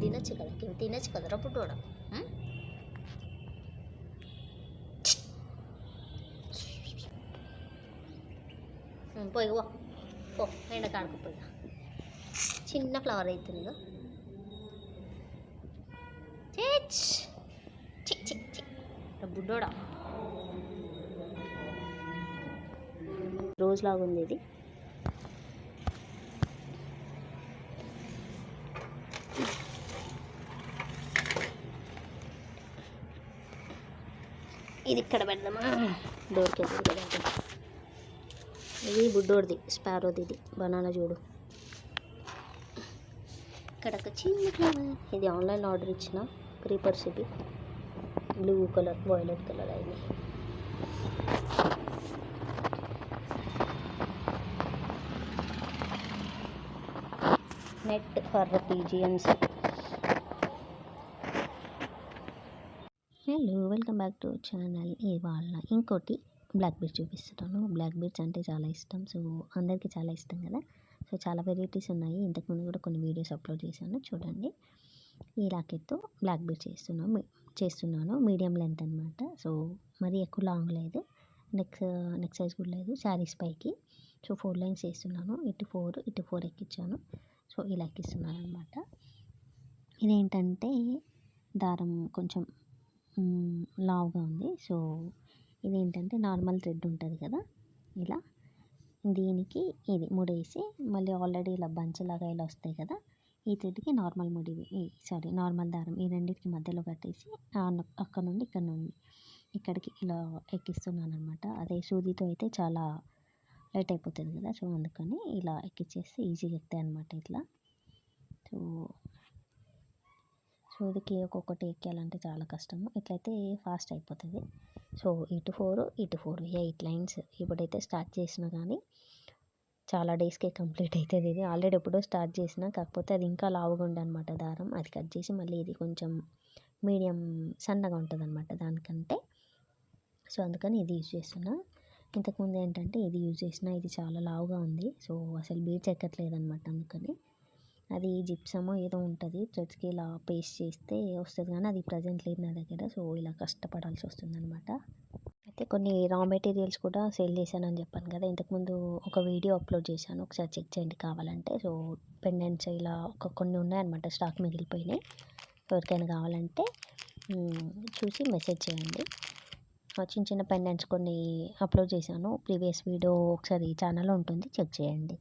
తినచ్చు కదా ఇవి తినచ్చు కదరా పుట్టోడా పోయివో పో. ఎండ కాడుకుపోయిగా చిన్న ఫ్లవర్ అవుతుందిగా బుడ్డోడా. రోజులాగుంది ఇది. ఇది ఇక్కడ పెడదామా? డోర్కి ఇది బుడ్డోడిది స్పారోది ఇది. బనానా చూడు. ఇక్కడ ఒక చిన్న ఫ్లవర్ ఇది ఆన్లైన్ ఆర్డర్ ఇచ్చిన క్రీపర్స్ ఇవి బ్లూ కలర్ వైలెట్ కలర్ అయింది net for pigeons hello welcome back to channel ఇవాళ ఇంకోటి బ్లాక్ బీడ్స్ చూపిస్తున్నాను. బ్లాక్ బీడ్స్ అంటే చాలా ఇష్టం. సో అందరికీ చాలా ఇష్టం కదా? సో చాలా వెరైటీస్ ఉన్నాయి. ఇంతకుముందు కూడా కొన్ని వీడియోస్ అప్లోడ్ చేశాను. చూడండి. ఈ రాకెట్తో బ్లాక్ బీర్ చేస్తున్నాను చేస్తున్నాను. మీడియం లెంత్ అనమాట సో మరీ ఎక్కువ లాంగ్ లేదు. నెక్ నెక్ సైజ్ కూడా లేదు. శారీస్ పైకి. సో ఫోర్ లైన్స్ వేస్తున్నాను ఇటు ఫోర్ ఇటు ఫోర్ ఎక్కించాను సో ఇలా ఎక్కిస్తున్నాను అనమాట ఇదేంటంటే దారం కొంచెం లావుగా ఉంది. సో ఇదేంటంటే నార్మల్ థ్రెడ్ ఉంటుంది కదా ఇలా. దీనికి ఇది ముడేసి మళ్ళీ ఆల్రెడీ ఇలా బంచ్లాగా ఇలా వస్తాయి కదా ఈ థ్రెడ్కి నార్మల్ ముడి సారీ నార్మల్ దారం ఈ రెండింటికి మధ్యలో కట్టేసి అక్కడ నుండి ఇక్కడ నుండి ఇక్కడికి ఇలా ఎక్కిస్తున్నాను అనమాట అదే సూదితో అయితే చాలా లైట్ అయిపోతుంది కదా సో అందుకని ఇలా ఎక్కిచ్చేస్తే ఈజీగా ఎక్కుతాయి అనమాట ఇట్లా. సో సో ఇదికి ఒక్కొక్కటి ఎక్కాలంటే చాలా కష్టము. ఇట్లయితే ఫాస్ట్ అయిపోతుంది. సో ఇటు ఫోర్ ఇటు ఫోర్ ఎయిట్ లైన్స్ ఇప్పుడైతే స్టార్ట్ చేసినా కానీ చాలా డేస్కే కంప్లీట్ అవుతుంది ఇది. ఆల్రెడీ ఎప్పుడో స్టార్ట్ చేసిన కాకపోతే అది ఇంకా లావుగా ఉండే అనమాట దారం. అది కట్ చేసి మళ్ళీ ఇది కొంచెం మీడియం సన్నగా ఉంటుంది అనమాట దానికంటే. సో అందుకని ఇది యూజ్ చేస్తున్నా. ఇంతకుముందు ఏంటంటే ఇది యూజ్ చేసిన ఇది చాలా లావుగా ఉంది. సో అసలు బీట్స్ ఎక్కట్లేదు అనమాట అందుకని. అది జిప్సమో ఏదో ఉంటుంది. థ్రెడ్స్కి ఇలా పేస్ట్ చేస్తే వస్తుంది కానీ అది ప్రజెంట్ లేదు నా దగ్గర. సో ఇలా కష్టపడాల్సి వస్తుంది అనమాట అయితే కొన్ని రా మెటీరియల్స్ కూడా సేల్ చేశానని చెప్పాను కదా. ఇంతకుముందు ఒక వీడియో అప్లోడ్ చేశాను. ఒకసారి చెక్ చేయండి కావాలంటే. సో పెండెంట్స్ ఇలా ఒక కొన్ని ఉన్నాయన్నమాట స్టాక్ మిగిలిపోయినాయి. ఎవరికైనా కావాలంటే చూసి మెసేజ్ చేయండి. చిన్న చిన్న పెండెంట్స్ కొన్ని అప్లోడ్ చేశాను. ప్రీవియస్ వీడియో ఒకసారి ఛానల్లో ఉంటుంది. చెక్ చేయండి.